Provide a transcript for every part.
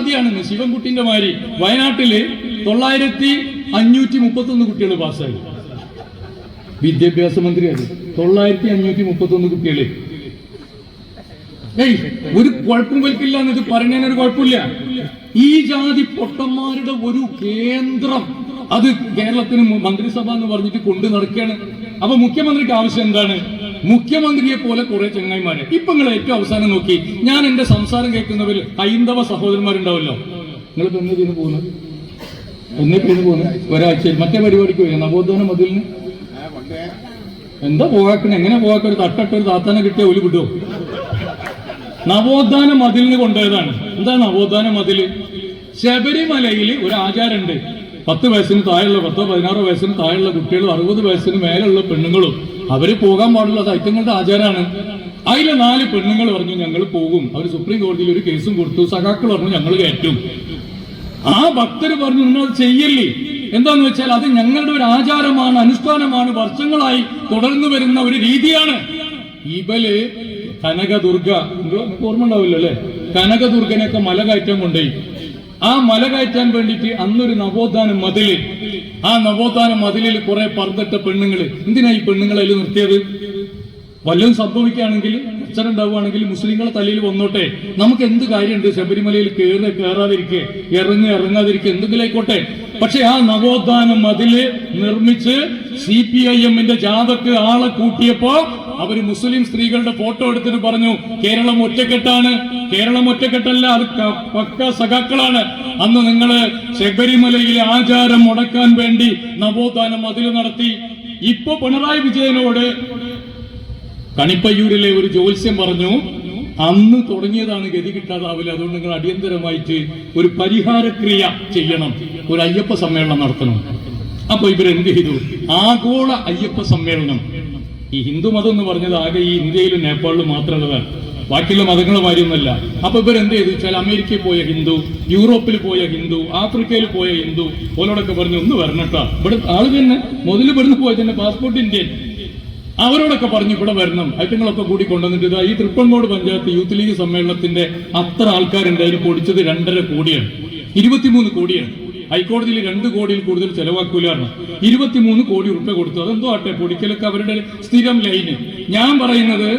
ജാതിയാണെന്ന് ശിവൻകുട്ടിന്റെ മാതിരി വയനാട്ടിൽ തൊള്ളായിരത്തി അഞ്ഞൂറ്റി മുപ്പത്തൊന്ന് കുട്ടികൾ പാസ്സായി. വിദ്യാഭ്യാസ മന്ത്രി അത് തൊള്ളായിരത്തി അഞ്ഞൂറ്റി മുപ്പത്തൊന്ന് കുട്ടികൾ. ഏയ് ഒരു കുഴപ്പം വലിക്കില്ല എന്നത് പറഞ്ഞതിന് ഒരു കുഴപ്പമില്ല. ഈ ജാതി പൊട്ടന്മാരുടെ ഒരു കേന്ദ്രം അത് കേരളത്തിന് മന്ത്രിസഭ എന്ന് പറഞ്ഞിട്ട് കൊണ്ടു നടക്കുകയാണ്. അപ്പൊ മുഖ്യമന്ത്രിക്ക് ആവശ്യം എന്താണ്? മുഖ്യമന്ത്രിയെ പോലെ കുറെ ചങ്ങായിമാരെ. ഇപ്പൊ നിങ്ങൾ ഏറ്റവും അവസാനം നോക്കി. ഞാൻ എന്റെ സംസാരം കേൾക്കുന്നവര് ഹൈന്ദവ സഹോദരന്മാരുണ്ടാവല്ലോ. നിങ്ങൾ എന്ന് ചെയ്ത് പോകുന്നത് എന്നിട്ട് ചെയ്ത് പോകുന്നത് ഒരാഴ്ചയിൽ. മറ്റേ പരിപാടിക്ക് പോയി? നവോത്ഥാന മതിലിന്? എന്താ പോകാക്കണ എങ്ങനെ പോകാക്ക ഒരു തട്ടട്ട ഒരു താത്താനെ കിട്ടിയ ഒലി വിടുവോ? നവോത്ഥാന മതിലിന് കൊണ്ടുപോയതാണ്. എന്താ നവോത്ഥാന മതിൽ? ശബരിമലയിൽ ഒരു ആചാരമുണ്ട്. പത്ത് വയസ്സിന് താഴെയുള്ള പത്തോ പതിനാറോ വയസ്സിന് താഴെയുള്ള കുട്ടികളും അറുപത് വയസ്സിന് മേലുള്ള പെണ്ണുങ്ങളും അവർ പോകാൻ പാടുള്ള സൈത്യങ്ങളുടെ ആചാരമാണ്. അതിലെ നാല് പെണ്ണുങ്ങൾ പറഞ്ഞു ഞങ്ങൾ പോകും. അവർ സുപ്രീം കോടതിയിൽ ഒരു കേസും കൊടുത്തു. സഖാക്കൾ പറഞ്ഞു ഞങ്ങൾ കയറ്റും. ആ ഭക്തർ പറഞ്ഞു നിങ്ങൾ അത് ചെയ്യല്ലേ? എന്താന്ന് വെച്ചാൽ അത് ഞങ്ങളുടെ ഒരു ആചാരമാണ് അനുഷ്ഠാനമാണ് വർഷങ്ങളായി തുടർന്നു വരുന്ന ഒരു രീതിയാണ്. ഇവൽ കനകദുർഗ ഓർമ്മ ഉണ്ടാവില്ല അല്ലെ കനകദുർഗനെയൊക്കെ മല കയറ്റം കൊണ്ടുപോയി. ആ മല കയറ്റാൻ വേണ്ടിയിട്ട് അന്നൊരു നവോത്ഥാന മതിൽ. ആ നവോത്ഥാന മതിലിൽ കുറെ പറന്നിട്ട പെണ്ണുങ്ങൾ. എന്തിനാ ഈ പെണ്ണുങ്ങളെ അതിൽ നിർത്തിയത്? വല്ലതും സംഭവിക്കുകയാണെങ്കിൽ അച്ഛൻ ഉണ്ടാവുകയാണെങ്കിൽ മുസ്ലിങ്ങളെ തലയിൽ വന്നോട്ടെ. നമുക്ക് എന്ത് കാര്യമുണ്ട് ശബരിമലയിൽ കയറി കയറാതിരിക്കെ ഇറങ്ങി ഇറങ്ങാതിരിക്കെ എന്തെങ്കിലും പക്ഷെ ആ നവോത്ഥാനം അതിൽ നിർമ്മിച്ച് സി പി ഐ എമ്മിന്റെ ജാഥക്ക് ആളെ കൂട്ടിയപ്പോ അവർ മുസ്ലിം സ്ത്രീകളുടെ ഫോട്ടോ എടുത്തിട്ട് പറഞ്ഞു കേരളം ഒറ്റക്കെട്ടാണ്. കേരളം ഒറ്റക്കെട്ടല്ല അത് പക്ക സഖാക്കളാണ്. അന്ന് നിങ്ങൾ ശബരിമലയിലെ ആചാരം മുടക്കാൻ വേണ്ടി നവോത്ഥാനം മതിൽ നടത്തി. ഇപ്പൊ പിണറായി വിജയനോട് കണിപ്പയ്യൂരിലെ ഒരു ജ്യോത്സ്യം പറഞ്ഞു അന്ന് തുടങ്ങിയതാണ് ഗതി കിട്ടാതാവില്ല. അതുകൊണ്ട് നിങ്ങൾ അടിയന്തരമായിട്ട് ഒരു പരിഹാരക്രിയ ചെയ്യണം. ഒരു അയ്യപ്പ സമ്മേളനം നടത്തണം. അപ്പൊ ഇവരെന്ത് ചെയ്തു? ആഗോള അയ്യപ്പ സമ്മേളനം. ഈ ഹിന്ദു മതം എന്ന് പറഞ്ഞത് ആകെ ഈ ഇന്ത്യയിലും നേപ്പാളിലും മാത്രമുള്ളതാണ്. ബാക്കിയുള്ള മതങ്ങളെ കാര്യമൊന്നുമല്ല അപ്പൊ ഇവരെന്ത് ചെയ്തു? വെച്ചാൽ അമേരിക്കയിൽ പോയ ഹിന്ദു യൂറോപ്പിൽ പോയ ഹിന്ദു ആഫ്രിക്കയിൽ പോയ ഹിന്ദു ഓലോടൊക്കെ പറഞ്ഞു ഒന്ന് വരണട്ടോ ഇവിടെ ആൾ തന്നെ മുതൽ ഇവിടുന്ന് പോയ തന്നെ പാസ്പോർട്ട് ഇന്ത്യൻ അവരോടൊക്കെ പറഞ്ഞു ഇവിടെ വരണം. ഐറ്റങ്ങളൊക്കെ കൂടി കൊണ്ടുവന്നിട്ട് ഇതാ ഈ തൃപ്പങ്കോട് പഞ്ചായത്ത് യൂത്ത് ലീഗ് സമ്മേളനത്തിന്റെ അത്ര ആൾക്കാരുണ്ട്. അതിന് പൊടിച്ചത് രണ്ടര കോടിയാണ്. ഇരുപത്തിമൂന്ന് കോടിയാണ്. ഹൈക്കോടതിയിൽ രണ്ട് കോടിയിൽ കൂടുതൽ ചെലവാക്കൂലാണ് ഇരുപത്തിമൂന്ന് കോടി ഉറുപ്പ കൊടുത്തു. അതെന്തോ ആട്ടെ പൊടിക്കലൊക്കെ അവരുടെ സ്ഥിരം ലൈന്. ഞാൻ പറയുന്നത്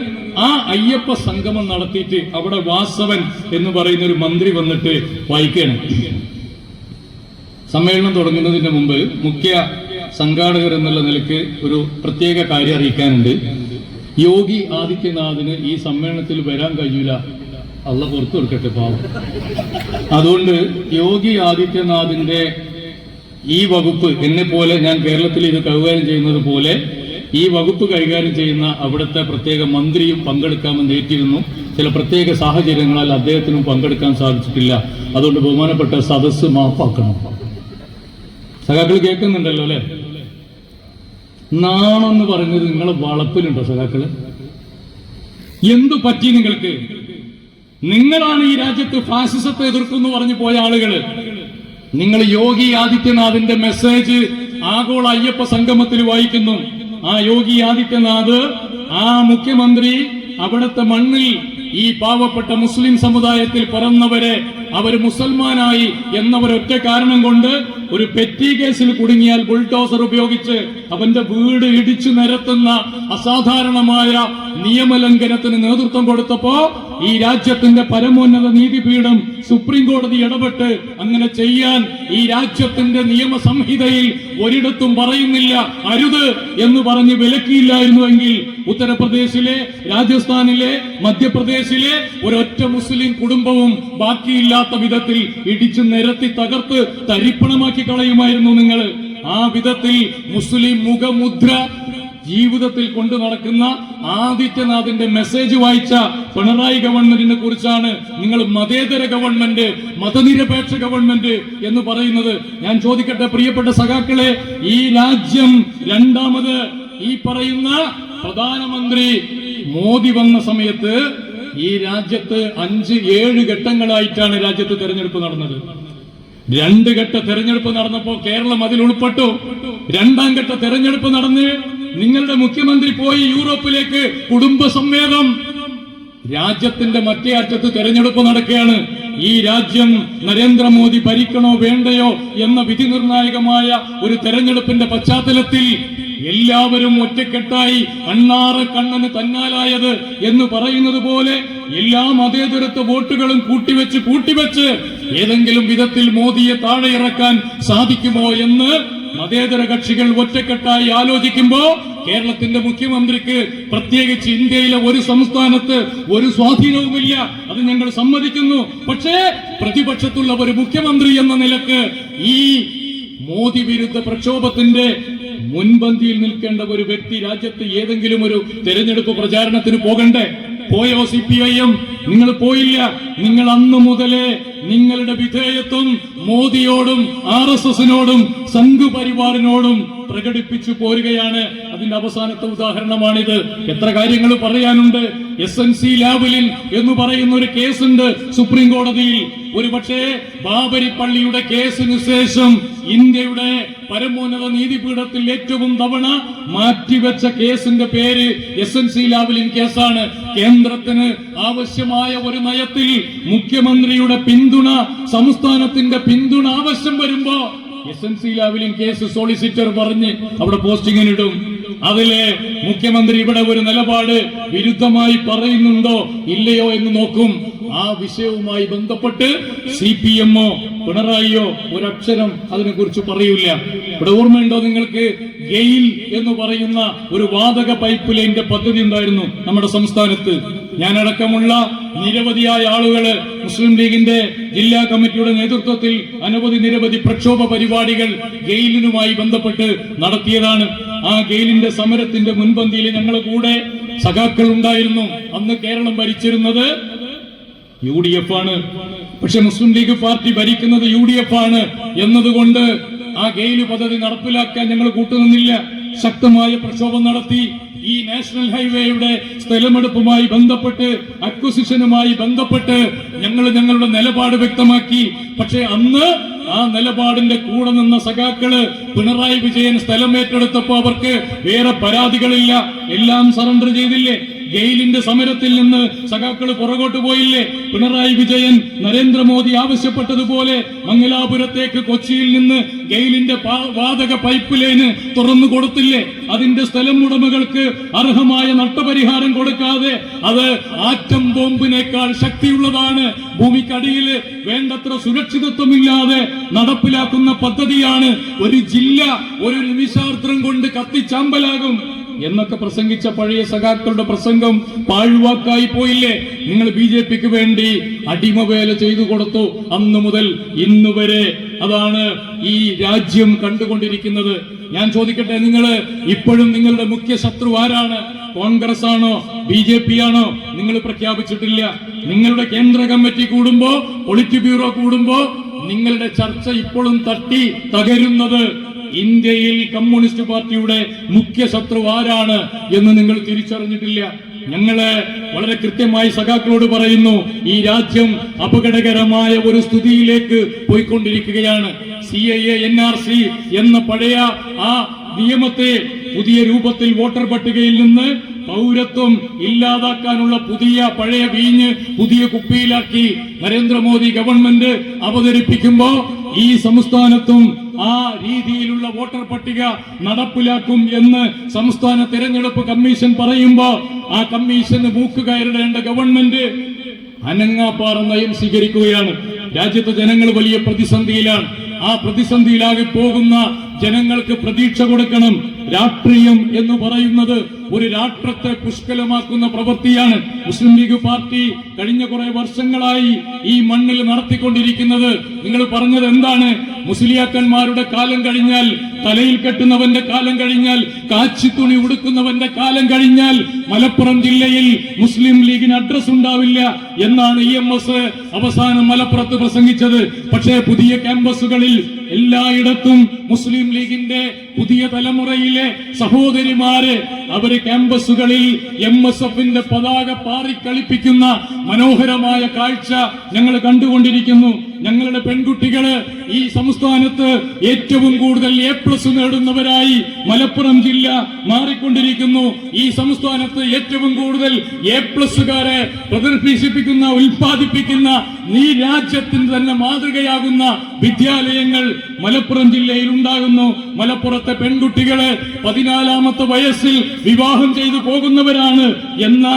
ആ അയ്യപ്പ സംഗമം നടത്തിയിട്ട് അവിടെ വാസവൻ എന്ന് പറയുന്ന ഒരു മന്ത്രി വന്നിട്ട് വായിക്കണം സമ്മേളനം തുടങ്ങുന്നതിന് മുമ്പ് മുഖ്യ സംഘാടകർ എന്നുള്ള നിലയ്ക്ക് ഒരു പ്രത്യേക കാര്യം അറിയിക്കാനുണ്ട്. യോഗി ആദിത്യനാഥിന് ഈ സമ്മേളനത്തിൽ വരാൻ കഴിയൂല. അള്ള പുറത്തു കൊടുക്കട്ടെ പാവം. അതുകൊണ്ട് യോഗി ആദിത്യനാഥിന്റെ ഈ വകുപ്പ് എന്നെ പോലെ ഞാൻ കേരളത്തിൽ ഇത് കൈകാര്യം ചെയ്യുന്നത് പോലെ ഈ വകുപ്പ് കൈകാര്യം ചെയ്യുന്ന അവിടുത്തെ പ്രത്യേക മന്ത്രിയും പങ്കെടുക്കാമെന്ന് ഏറ്റിരുന്നു. ചില പ്രത്യേക സാഹചര്യങ്ങളാൽ അദ്ദേഹത്തിനും പങ്കെടുക്കാൻ സാധിച്ചിട്ടില്ല. അതുകൊണ്ട് ബഹുമാനപ്പെട്ട സദസ്സ് മാപ്പാക്കണം. സഖാക്കൾ കേൾക്കുന്നുണ്ടല്ലോ അല്ലെ? നാണെന്ന് പറഞ്ഞത് നിങ്ങളെ വളപ്പിലുണ്ടോ സഖാക്കൾ? എന്തു പറ്റി നിങ്ങൾക്ക്? നിങ്ങളാണ് ഈ രാജ്യത്ത് ഫാസിസത്തെ എതിർക്കുന്നു പറഞ്ഞു പോയ ആളുകൾ നിങ്ങൾ യോഗി ആദിത്യനാഥിന്റെ മെസ്സേജ് ആഗോള അയ്യപ്പ സംഗമത്തിൽ വായിക്കുന്നു. ആ യോഗി ആദിത്യനാഥ് ആ മുഖ്യമന്ത്രി അവിടുത്തെ മണ്ണിൽ ഈ പാവപ്പെട്ട മുസ്ലിം സമുദായത്തിൽ പിറന്നവരെ അവർ മുസൽമാനായി എന്നവരൊറ്റ കാരണം കൊണ്ട് ഒരു പെറ്റി കേസിൽ കുടുങ്ങിയാൽ ബുൾഡോസർ ഉപയോഗിച്ച് അവന്റെ വീട് ഇടിച്ചു നിരത്തുന്ന അസാധാരണമായ നിയമലംഘനത്തിന് നേതൃത്വം കൊടുത്തപ്പോ ഈ രാജ്യത്തിന്റെ പരമോന്നത നീതിപീഠം സുപ്രീം കോടതി ഇടപെട്ട് അങ്ങനെ ചെയ്യാൻ ഈ രാജ്യത്തിന്റെ നിയമ സംഹിതയിൽ ഒരിടത്തും പറയുന്നില്ല അരുത് എന്ന് പറഞ്ഞ് വിലക്കിയില്ലായിരുന്നുവെങ്കിൽ ഉത്തർപ്രദേശിലെ രാജസ്ഥാനിലെ മധ്യപ്രദേശിലെ ഒരൊറ്റ മുസ്ലിം കുടുംബവും ബാക്കിയില്ലാത്ത വിധത്തിൽ ഇടിച്ചു നിരത്തി തകർത്ത് തരിപ്പണമാക്കി കളയുമായിരുന്നു നിങ്ങൾ. ആ വിധത്തിൽ മുസ്ലിം മുഖമുദ്ര ജീവിതത്തിൽ കൊണ്ടു നടക്കുന്ന ആദിത്യനാഥിന്റെ മെസ്സേജ് വായിച്ച പിണറായി ഗവൺമെന്റിനെ കുറിച്ചാണ് നിങ്ങൾ മതേതര ഗവൺമെന്റ് മതനിരപേക്ഷ ഗവൺമെന്റ് എന്ന് പറയുന്നത്. ഞാൻ ചോദിക്കട്ടെ പ്രിയപ്പെട്ട സഖാക്കളെ ഈ രാജ്യം രണ്ടാമത് ഈ പറയുന്ന പ്രധാനമന്ത്രി മോദി വന്ന സമയത്ത് ഈ രാജ്യത്ത് അഞ്ച് ഏഴ് ഘട്ടങ്ങളായിട്ടാണ് രാജ്യത്ത് തെരഞ്ഞെടുപ്പ് നടന്നത്. രണ്ട് ഘട്ട തെരഞ്ഞെടുപ്പ് നടന്നപ്പോൾ കേരളം അതിൽ ഉൾപ്പെട്ടു. രണ്ടാം ഘട്ട തെരഞ്ഞെടുപ്പ് നടന്ന് നിങ്ങളുടെ മുഖ്യമന്ത്രി പോയി യൂറോപ്പിലേക്ക് കുടുംബസമേതം രാജ്യത്തിന്റെ മറ്റേ അറ്റത്ത് തെരഞ്ഞെടുപ്പ് നടക്കുകയാണ്. ഈ രാജ്യം നരേന്ദ്രമോദി ഭരിക്കണോ വേണ്ടയോ എന്ന വിധി നിർണായകമായ ഒരു തെരഞ്ഞെടുപ്പിന്റെ പശ്ചാത്തലത്തിൽ എല്ലാവരും ഒറ്റക്കെട്ടായി അണ്ണാറ കണ്ണന് തന്നാലായത് എന്ന് പറയുന്നത് പോലെ എല്ലാ മതേതരത്വ വോട്ടുകളും കൂട്ടിവെച്ച് കൂട്ടിവെച്ച് ഏതെങ്കിലും വിധത്തിൽ മോദിയെ താഴെ ഇറക്കാൻ സാധിക്കുമോ എന്ന് മതേതര കക്ഷികൾ ഒറ്റക്കെട്ടായി ആലോചിക്കുമ്പോ കേരളത്തിന്റെ മുഖ്യമന്ത്രിക്ക് പ്രത്യേകിച്ച് ഇന്ത്യയിലെ ഒരു സംസ്ഥാനത്ത് ഒരു സ്വാധീനവുമില്ല. അത് ഞങ്ങൾ സമ്മതിക്കുന്നു. പക്ഷേ പ്രതിപക്ഷത്തുള്ള ഒരു മുഖ്യമന്ത്രി എന്ന നിലയ്ക്ക് ഈ മോദി വിരുദ്ധ പ്രക്ഷോഭത്തിന്റെ മുൻപന്തിയിൽ നിൽക്കേണ്ട ഒരു വ്യക്തി രാജ്യത്ത് ഏതെങ്കിലും ഒരു തെരഞ്ഞെടുപ്പ് പ്രചാരണത്തിന് പോകണ്ടേ? പോയോ സി പി ഐ എം? നിങ്ങൾ പോയില്ല. നിങ്ങൾ അന്നു മുതലേ നിങ്ങളുടെ വിധേയത്വം മോദിയോടും ആർ എസ് എസിനോടും സംഘപരിവാറിനോടും പ്രകടിപ്പിച്ചു പോരുകയാണ്. അതിന്റെ അവസാനത്തെ ഉദാഹരണമാണിത്. എത്ര കാര്യങ്ങൾ പറയാനുണ്ട്? എസ് എൻ സി ലാവലിൻ എന്ന് പറയുന്ന ഒരു കേസുണ്ട് സുപ്രീം കോടതിയിൽ. ഒരുപക്ഷേ ബാബരി പള്ളിയുടെ കേസിന് ശേഷം ഇന്ത്യയുടെ പരമോന്നത നീതിപീഠത്തിൽ ഏറ്റവും തവണ മാറ്റിവെച്ച കേസിന്റെ പേര് എസ് എൻ സി ലാവലിൻ കേസാണ്. കേന്ദ്രത്തിന് ആവശ്യമായ ഒരു നയത്തിൽ മുഖ്യമന്ത്രിയുടെ പിന്തുണ സംസ്ഥാനത്തിന്റെ പിന്തുണ ആവശ്യം വരുമ്പോ എസ് എൻ സി ലാവിലും കേസ് സോളിസിറ്റർ പറഞ്ഞ് അവിടെ പോസ്റ്റിങ്ങിനിടും അതിലെ മുഖ്യമന്ത്രി ഇവിടെ ഒരു നിലപാട് വിരുദ്ധമായി പറയുന്നുണ്ടോ ഇല്ലയോ എന്ന് നോക്കും. ആ വിഷയവുമായി ബന്ധപ്പെട്ട് സി പി എമ്മോ പിണറായിയോ ഒരക്ഷരം അതിനെക്കുറിച്ച് പറയൂല ഇവിടെ ഓർമ്മയുണ്ടോ നിങ്ങൾക്ക്? ഗെയിൽ എന്ന് പറയുന്ന ഒരു വാതക പൈപ്പ് ലൈന്റെ പദ്ധതി ഉണ്ടായിരുന്നു നമ്മുടെ സംസ്ഥാനത്ത്. ഞാനടക്കമുള്ള നിരവധിയായ ആളുകൾ മുസ്ലിം ലീഗിന്റെ ജില്ലാ കമ്മിറ്റിയുടെ നേതൃത്വത്തിൽ അനവധി നിരവധി പ്രക്ഷോഭ പരിപാടികൾ ഗെയിലിനുമായി ബന്ധപ്പെട്ട് നടത്തിയതാണ്. ആ ഗെയിലിന്റെ സമരത്തിന്റെ മുൻപന്തിയിൽ ഞങ്ങൾ കൂടെ സഖാക്കൾ ഉണ്ടായിരുന്നു. അന്ന് കേരളം ഭരിച്ചിരുന്നത് യു ഡി എഫ് ആണ്. പക്ഷെ മുസ്ലിം ലീഗ് പാർട്ടി ഭരിക്കുന്നത് യു ഡി എഫ് ആണ്. എന്നതുകൊണ്ട് ആ ഗെയിൽ പദ്ധതി നടപ്പിലാക്കാൻ ഞങ്ങൾ കൂട്ടുനിന്നില്ല. ശക്തമായ പ്രക്ഷോഭം നടത്തി ഈ നാഷണൽ ഹൈവേയുടെ സ്ഥലമെടുപ്പുമായി ബന്ധപ്പെട്ട് അക്വസിഷനുമായി ബന്ധപ്പെട്ട് ഞങ്ങൾ ഞങ്ങളുടെ നിലപാട് വ്യക്തമാക്കി. പക്ഷെ അന്ന് ആ നിലപാടിന്റെ കൂടെ നിന്ന സഖാക്കൾ പിണറായി വിജയൻ സ്ഥലം ഏറ്റെടുത്തപ്പോ അവർക്ക് വേറെ പരാതികളില്ല. എല്ലാം സറണ്ടർ ചെയ്തില്ലേ? ഗെയിലിന്റെ സമരത്തിൽ നിന്ന് സഖാക്കൾ പുറകോട്ട് പോയില്ലേ? പിണറായി വിജയൻ നരേന്ദ്രമോദി ആവശ്യപ്പെട്ടതുപോലെ മംഗലാപുരത്തേക്ക് കൊച്ചിയിൽ നിന്ന് ഗെയിലിന്റെ വാതക പൈപ്പ് ലൈന് തുറന്നു കൊടുത്തില്ലേ? അതിന്റെ സ്ഥലം ഉടമകൾക്ക് അർഹമായ നഷ്ടപരിഹാരം കൊടുക്കാതെ അത് ആറ്റം ബോംബിനേക്കാൾ ശക്തിയുള്ളതാണ്. ഭൂമിക്കടിയിൽ വേണ്ടത്ര സുരക്ഷിതത്വമില്ലാതെ നടപ്പിലാക്കുന്ന പദ്ധതിയാണ് ഒരു ജില്ല ഒരു നിമിഷാർദ്രം കൊണ്ട് കത്തിച്ചാമ്പലാകും. എന്നൊക്കെ പ്രസംഗിച്ച പഴയ സഖാക്കളുടെ പ്രസംഗം പാഴ്വാക്കായി പോയില്ലേ? നിങ്ങൾ ബി ജെ പിക്ക് വേണ്ടി അടിമവേല ചെയ്തു കൊടുത്തു അന്നു മുതൽ ഇന്ന് വരെ. അതാണ് ഈ രാജ്യം കണ്ടുകൊണ്ടിരിക്കുന്നത്. ഞാൻ ചോദിക്കട്ടെ നിങ്ങൾ ഇപ്പോഴും നിങ്ങളുടെ മുഖ്യ ശത്രു ആരാണ്? കോൺഗ്രസ് ആണോ ബി ജെ പി ആണോ നിങ്ങൾ പ്രഖ്യാപിച്ചിട്ടില്ല. നിങ്ങളുടെ കേന്ദ്ര കമ്മിറ്റി കൂടുമ്പോ പൊളിറ്റ് ബ്യൂറോ കൂടുമ്പോ നിങ്ങളുടെ ചർച്ച ഇപ്പോഴും തട്ടി തകരുന്നത് ഇന്ത്യയിൽ കമ്മ്യൂണിസ്റ്റ് പാർട്ടിയുടെ മുഖ്യ ശത്രു ആരാണ് എന്ന് നിങ്ങൾ തിരിച്ചറിഞ്ഞിട്ടില്ല. ഞങ്ങൾ വളരെ കൃത്യമായി സഖാക്കളോട് പറയുന്നു ഈ രാജ്യം അപകടകരമായ ഒരു സ്ഥിതിയിലേക്ക് പോയിക്കൊണ്ടിരിക്കുകയാണ്. C A N R C എന്ന പഴയ ആ നിയമത്തെ പുതിയ രൂപത്തിൽ വോട്ടർ പട്ടികയിൽ നിന്ന് പൗരത്വം ഇല്ലാതാക്കാനുള്ള പുതിയ പഴയ വീഞ്ഞ് പുതിയ കുപ്പിയിലാക്കി നരേന്ദ്രമോദി ഗവൺമെന്റ് അവതരിപ്പിക്കുമ്പോ ഈ സംസ്ഥാനത്തും ആ രീതിയിലുള്ള വോട്ടർ പട്ടിക നടപ്പിലാക്കും എന്ന് സംസ്ഥാന തെരഞ്ഞെടുപ്പ് കമ്മീഷൻ പറയുമ്പോൾ ആ കമ്മീഷന് മൂക്ക് കയറിടേണ്ട ഗവൺമെന്റ് അനങ്ങാപ്പാറ നയം സ്വീകരിക്കുകയാണ്. രാജ്യത്തെ ജനങ്ങൾ വലിയ പ്രതിസന്ധിയിലാണ്. ആ പ്രതിസന്ധിയിലാകെ പോകുന്ന ജനങ്ങൾക്ക് പ്രതീക്ഷ കൊടുക്കണം. രാഷ്ട്രീയം എന്ന് പറയുന്നത് ഒരു രാഷ്ട്രത്തെ പുഷ്കലമാക്കുന്ന പ്രവൃത്തിയാണ്. മുസ്ലിം ലീഗ് പാർട്ടി കഴിഞ്ഞ കുറെ വർഷങ്ങളായി ഈ മണ്ണിൽ നടത്തിക്കൊണ്ടിരിക്കുന്നത്. നിങ്ങൾ പറഞ്ഞത് എന്താണ്? മുസ്ലിയാക്കന്മാരുടെ കാലം കഴിഞ്ഞാൽ തലയിൽ കെട്ടുന്നവന്റെ കാലം കഴിഞ്ഞാൽ കാച്ചി തുണി ഉടുക്കുന്നവന്റെ കാലം കഴിഞ്ഞാൽ മലപ്പുറം ജില്ലയിൽ മുസ്ലിം ലീഗിന് അഡ്രസ് ഉണ്ടാവില്ല എന്നാണ് ഇ എം എസ് അവസാനം മലപ്പുറത്ത് പ്രസംഗിച്ചത്. പക്ഷേ പുതിയ ക്യാമ്പസുകളിൽ എല്ലായിടത്തും മുസ്ലിം ലീഗിന്റെ പുതിയ തലമുറയിലെ സഹോദരിമാര് അവർ ക്യാമ്പസുകളിൽ എം എസ് എഫിന്റെ പതാക പാറിക്കളിപ്പിക്കുന്ന മനോഹരമായ കാഴ്ച ഞങ്ങൾ കണ്ടുകൊണ്ടിരിക്കുന്നു. ഞങ്ങളുടെ പെൺകുട്ടികൾ ഈ സംസ്ഥാനത്ത് ഏറ്റവും കൂടുതൽ എ പ്ലസ് നേടുന്നവരായി മലപ്പുറം ജില്ല മാറിക്കൊണ്ടിരിക്കുന്നു. ഈ സംസ്ഥാനത്ത് ഏറ്റവും കൂടുതൽ എ പ്ലസുകാരെ പ്രദർശിപ്പിക്കുന്ന ഉൽപ്പാദിപ്പിക്കുന്ന ഈ രാജ്യത്തിന് തന്നെ മാതൃകയാകുന്ന വിദ്യാലയങ്ങൾ മലപ്പുറം ജില്ലയിൽ ഉണ്ടാകുന്നു. മലപ്പുറത്തെ പെൺകുട്ടികളെ പതിനാലാമത്തെ വയസ്സിൽ വിവാഹം ചെയ്തു പോകുന്നവരാണ് എന്ന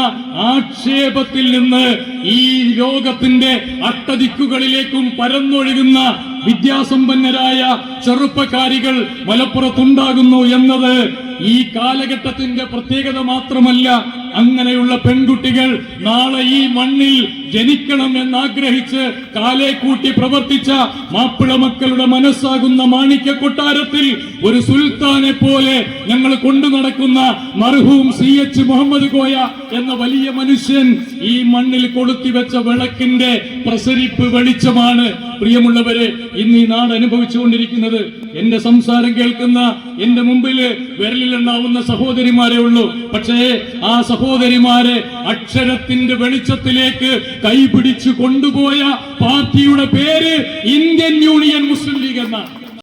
ആക്ഷേപത്തിൽ നിന്ന് ഈ ലോകത്തിന്റെ അട്ടദിക്കുകളിലേക്കും പരന്നൊഴുകുന്ന വിദ്യാസമ്പന്നരായ ചെറുപ്പക്കാരികൾ മലപ്പുറത്തുണ്ടാകുന്നു എന്നത് ഈ കാലഘട്ടത്തിന്റെ പ്രത്യേകത മാത്രമല്ല അങ്ങനെയുള്ള പെൺകുട്ടികൾ നാളെ ഈ മണ്ണിൽ ജനിക്കണം എന്നാഗ്രഹിച്ച് കാലേ കൂട്ടി പ്രവർത്തിച്ച മാപ്പിള മക്കളുടെ മനസ്സാകുന്ന മാണിക്യ കൊട്ടാരത്തിൽ ഒരു സുൽത്താനെ പോലെ ഞങ്ങൾ കൊണ്ടു നടക്കുന്ന മർഹൂം സി എച്ച് മുഹമ്മദ് കോയ എന്ന വലിയ മനുഷ്യൻ ഈ മണ്ണിൽ കൊളുത്തിവെച്ച വിളക്കിന്റെ പ്രസരിപ്പ് വെളിച്ചമാണ്. പ്രിയമുള്ളവരെ ഇന്ന് ഈ നാട് അനുഭവിച്ചുകൊണ്ടിരിക്കുന്നത് എന്റെ സംസാരം കേൾക്കുന്ന എന്റെ മുമ്പിൽ ഉണ്ടാവുന്ന സഹോദരിമാരെ ഉള്ളൂ. പക്ഷേ ആ സഹോദരിമാരെ അക്ഷരത്തിന്റെ വെളിച്ചത്തിലേക്ക് കൈപിടിച്ചു കൊണ്ടുപോയ പാർട്ടിയുടെ പേര് ഇന്ത്യൻ യൂണിയൻ മുസ്ലിം ലീഗ് എന്ന